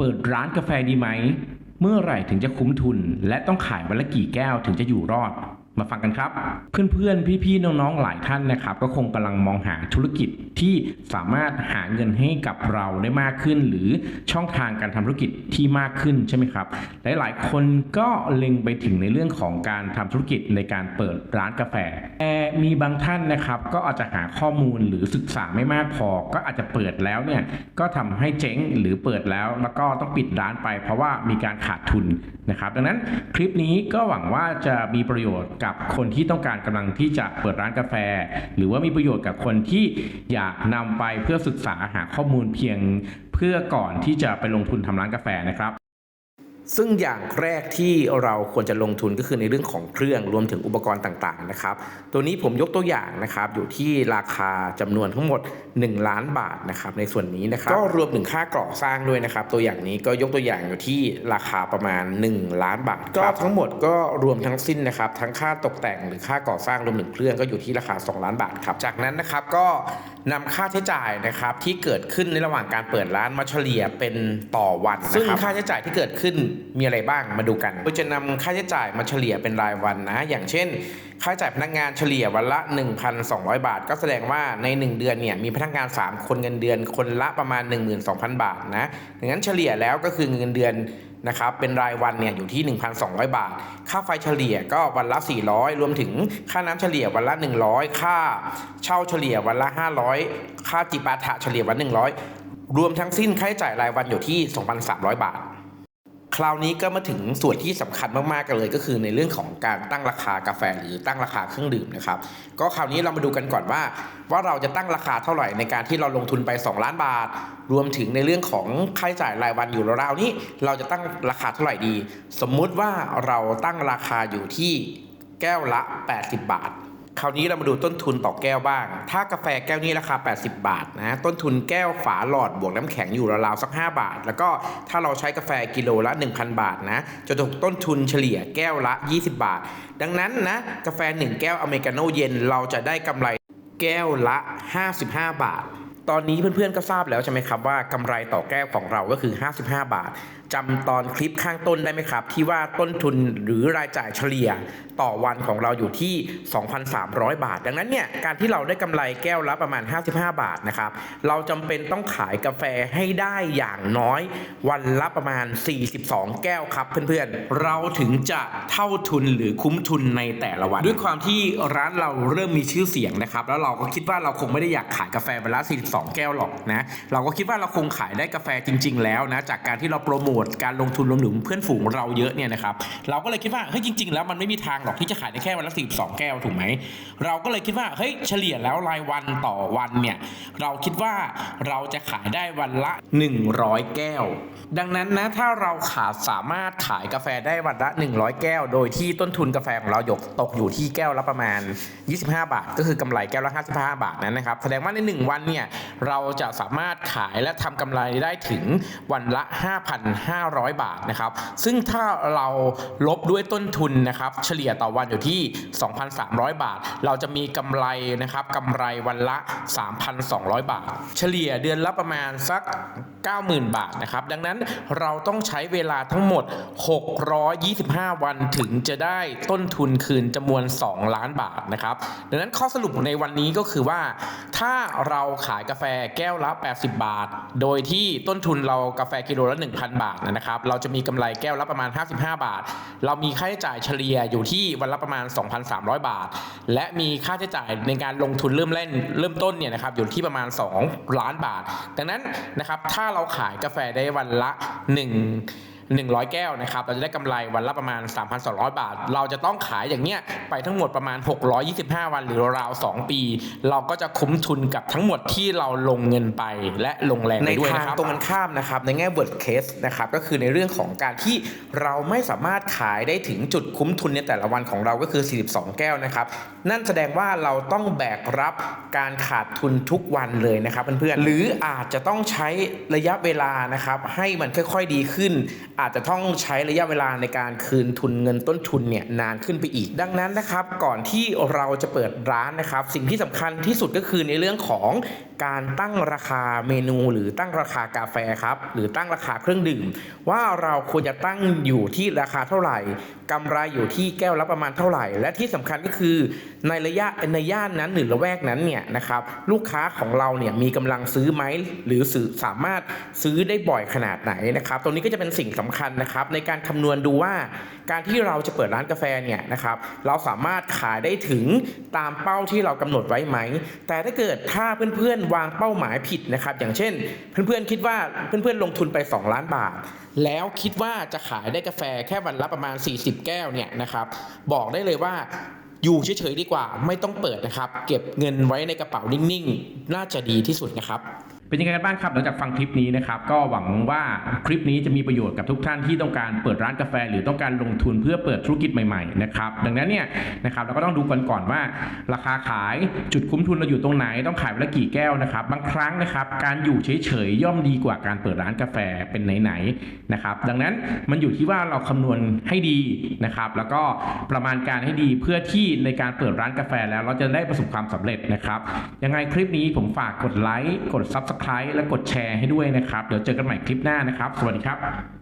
เปิดร้านกาแฟดีไหม เมื่อไหร่ถึงจะคุ้มทุน และต้องขายวันละกี่แก้วถึงจะอยู่รอด มาฟังกันครับ เพื่อนๆ พี่ๆ น้องๆ หลายท่านนะครับ ก็คงกำลังมองหาธุรกิจที่สามารถหาเงินให้กับเราได้มากขึ้น หรือช่องทางการทำธุรกิจที่มากขึ้นใช่ไหมครับ หลายๆ คนก็เล็งไปถึงในเรื่องของการทำธุรกิจในการเปิดร้านกาแฟแต่มีบางท่านนะครับก็อาจจะหาข้อมูลหรือศึกษาไม่มากพอ ก็อาจจะเปิดแล้วเนี่ยก็ทำให้เจ๊งหรือเปิดแล้ว แล้วก็ต้องปิดร้านไป เพราะว่ามีการขาดทุนนะครับ ดังนั้นคลิปนี้ก็หวังว่าจะมีประโยชน์กับับคนที่ต้องการกำลังที่จะเปิดร้านกาแฟ หรือว่ามีประโยชน์กับคนที่อยากนำไปเพื่อศึกษาหาข้อมูลเพียงเพื่อก่อนที่จะไปลงทุนทำร้านกาแฟนะครับ ซึ่งอย่างแรกที่เราควรจะลงทุนก็คือในเรื่องของเครื่องรวมถึงอุปกรณ์ต่างๆนะครับ ตัวนี้ผมยกตัวอย่างนะครับอยู่ที่ราคาจำนวนทั้งหมด 1 ล้านบาทนะครับในส่วนนี้นะครับก็รวมถึงค่าก่อสร้างด้วยนะครับ ตัวอย่างนี้ก็ยกตัวอย่างอยู่ที่ราคาประมาณ 1 ล้านบาทก็ทั้งหมดก็รวมทั้งสิ้นนะครับทั้งค่าตกแต่งหรือค่าก่อสร้างรวมถึงเครื่องก็อยู่ที่ราคา 2 ล้านบาทครับจากนั้นนะครับก็นำค่าใช้จ่ายนะครับที่เกิดขึ้นในระหว่างการเปิดร้านมาเฉลี่ยเป็นต่อวันซึ่งค่าใช้จ่ายที่เกิดขึ้นมีอะไรบ้างมาดูกันเราจะนำค่าใช้จ่ายมาเฉลี่ยเป็นรายวันนะ อย่างเช่น ค่าใช้จ่ายพนักงานเฉลี่ยวันละ 1,200 บาท ก็แสดงว่าใน 1 เดือนเนี่ยมีพนักงาน 3 คนเงินเดือนคนละประมาณ 12,000 บาทนะดังนั้นเฉลี่ยแล้วก็คือเงินเดือนนะครับเป็นรายวันเนี่ยอยู่ที่ 1,200 บาท ค่าไฟเฉลี่ยก็วันละ 400 รวมถึงค่าน้ำเฉลี่ยวันละ 100 ค่าเช่าเฉลี่ยวันละ 500 ค่าจิปาถะเฉลี่ยวัน 100 รวมทั้งสิ้นค่าใช้จ่ายรายวันอยู่ที่ 2,300 บาท คราวนี้ก็มาถึงส่วนที่สำคัญมากๆกันเลย ก็คือในเรื่องของการตั้งราคากาแฟหรือตั้งราคาเครื่องดื่มนะครับ ก็คราวนี้เรามาดูกันก่อนว่า ว่าเราจะตั้งราคาเท่าไหร่ในการที่เราลงทุนไป 2 ล้านบาท รวมถึงในเรื่องของค่าใช้จ่ายรายวันอยู่ราวๆนี้เราจะตั้งราคาเท่าไหร่ดี สมมุติว่าเราตั้งราคาอยู่ที่แก้วละ 80 บาท คราวนี้เรามาดูต้นทุนต่อแก้วบ้าง ถ้ากาแฟแก้วนี้ราคา 80 บาทนะ ต้นทุนแก้วฝาหลอดบวกน้ำแข็งอยู่ราวๆสัก 5 บาท แล้วก็ถ้าเราใช้กาแฟกิโลละ 1,000 บาทนะ จะตกต้นทุนเฉลี่ยแก้วละ 20 บาท ดังนั้นนะ กาแฟ 1 แก้วอเมริกาโน่เย็นเราจะได้กำไรแก้วละ 55 บาท ตอนนี้เพื่อนๆก็ทราบแล้วใช่ไหมครับว่ากำไรต่อแก้วของเราก็คือ 55 บาท จำตอนคลิปข้างต้นได้ไหมครับ ที่ว่าต้นทุนหรือรายจ่ายเฉลี่ยต่อวันของเราอยู่ที่ 2,300 บาท ดังนั้นเนี่ยการที่เราได้กำไรแก้วละประมาณ 55 บาทนะครับเราจำเป็นต้องขายกาแฟให้ได้อย่างน้อย วันละประมาณ 42 แก้วครับเพื่อนๆ เราถึงจะเท่าทุนหรือคุ้มทุนในแต่ละวัน ด้วยความที่ร้านเราเริ่มมีชื่อเสียงนะครับแล้วเราก็คิดว่าเราคงไม่ได้อยากขายกาแฟวันละ 42 แก้วหรอกนะเราก็คิดว่าเราคงขายได้กาแฟจริง ๆ แล้วนะจากการที่เราโปรโมทการลงทุนรวมถึงเพื่อนฝูงเราเยอะเนี่ยนะครับเราก็เลยคิดว่าเฮ้ยจริง ๆ แล้วมันไม่มีทางหรอกที่จะขายได้แค่วันละ42แก้วถูกไหมเราก็เลยคิดว่าเฮ้ยเฉลี่ยแล้วรายวันต่อวันเนี่ยเราคิดว่าเราจะขายได้วันละ 100 แก้ว ดังนั้นนะถ้าเราขาดสามารถขายกาแฟได้วันละ 100 แก้ว โดยที่ต้นทุนกาแฟของเราหยกตกอยู่ที่แก้วละประมาณ 25 บาท ก็คือกำไรแก้วละ 55 บาทนั้นนะครับแสดงว่าใน 1 วันเนี่ยเราจะสามารถขายและทำกำไรได้ถึงวันละ500 บาทนะครับ ซึ่งถ้าเราลบด้วยต้นทุนนะครับ เฉลี่ยต่อวันอยู่ที่ 2,300 บาท เราจะมีกำไรนะครับกำไรวันละ 3,200 บาท เฉลี่ยเดือนละประมาณสัก 90,000 บาทนะครับ ดังนั้นเราต้องใช้เวลาทั้งหมด 625 วันถึงจะได้ต้นทุนคืนจำนวน 2 ล้านบาทนะครับ ดังนั้นข้อสรุปในวันนี้ก็คือว่า ถ้าเราขายกาแฟแก้วละ 80 บาท โดยที่ต้นทุนเรากาแฟกิโลละ 1,000 บาทนะครับ เราจะมีกำไรแก้วละประมาณ 55 บาท เรามีค่าใช้จ่ายเฉลี่ยอยู่ที่วันละประมาณ 2,300 บาท และมีค่าใช้จ่ายในการลงทุนเริ่มเล่นเริ่มต้นเนี่ยนะครับอยู่ที่ประมาณ 2 ล้านบาท ดังนั้นนะครับถ้าเราขายกาแฟได้วันละ 1 100 แก้วนะครับ เราจะได้กำไรวันละประมาณ 3,200 บาท เราจะต้องขายอย่างเนี้ยไปทั้งหมดประมาณ 625 วันหรือราว 2 ปี เราก็จะคุ้มทุนกับทั้งหมดที่เราลงเงินไปและลงแรงไปด้วยนะครับตรงกันข้ามนะครับในแง่ worst case นะครับก็คือในเรื่องของการที่เราไม่สามารถขายได้ถึงจุดคุ้มทุนในแต่ละวันของเราก็คือ 42 แก้วนะครับ นั่นแสดงว่าเราต้องแบกรับการขาดทุนทุกวันเลยนะครับเพื่อนๆหรืออาจจะต้องใช้ระยะเวลานะครับให้มันค่อยๆดีขึ้นอาจจะต้องใช้ระยะเวลาในการคืนทุนเงินต้นทุนเนี่ยนานขึ้นไปอีก ดังนั้นนะครับ ก่อนที่เราจะเปิดร้านนะครับ สิ่งที่สำคัญที่สุดก็คือในเรื่องของ การตั้งราคาเมนูหรือตั้งราคากาแฟครับ หรือตั้งราคาเครื่องดื่ม ว่าเราควรจะตั้งอยู่ที่ราคาเท่าไหร่กำไรอยู่ที่แก้วละประมาณเท่าไหร่ และที่สำคัญก็คือในระยะในย่านนั้นหรือละแวกนั้นเนี่ยนะครับลูกค้าของเราเนี่ยมีกำลังซื้อไหมหรือซื้อสามารถซื้อได้บ่อยขนาดไหนนะครับตรงนี้ก็จะเป็นสิ่งสำคัญนะครับ ในการคำนวณดูว่า การที่เราจะเปิดร้านกาแฟเนี่ยนะครับเราสามารถขายได้ถึงตามเป้าที่เรากำหนดไว้ไหม แต่ถ้าเกิดถ้าเพื่อนๆวางเป้าหมายผิดนะครับ อย่างเช่น เพื่อนๆคิดว่าเพื่อนๆลงทุนไป 2 ล้านบาท แล้วคิดว่าจะขายได้กาแฟแค่วันละประมาณ 40 แก้วเนี่ยนะครับ บอกได้เลยว่าอยู่เฉยๆดีกว่า ไม่ต้องเปิดนะครับ เก็บเงินไว้ในกระเป๋านิ่งๆ น่าจะดีที่สุดนะครับ เป็นยังไงกันบ้างครับหลังจากฟังคลิปนี้นะครับก็หวังว่าคลิปนี้จะมีประโยชน์กับทุกท่านที่ต้องการเปิดร้านกาแฟ หรือต้องการลงทุนเพื่อเปิดธุรกิจใหม่ๆนะครับดังนั้นเนี่ยนะครับเราก็ต้องดูกันก่อนว่า ราคาขายจุดคุ้มทุนเราอยู่ตรงไหนต้องขายวันละกี่แก้วนะครับบางครั้งนะครับการอยู่เฉยๆย่อมดีกว่าการเปิดร้านกาแฟเป็นไหนๆนะครับดังนั้นมันอยู่ที่ว่าเราคำนวณให้ดีนะครับแล้วก็ประมาณการให้ดีเพื่อที่ในการเปิดร้านกาแฟแล้วเราจะได้ประสบความสำเร็จนะครับยังไงคลิปนี้ผมฝากกดไลค์กด Subscribe และกดแชร์ให้ด้วยนะครับ เดี๋ยวเจอกันใหม่คลิปหน้านะครับ สวัสดีครับ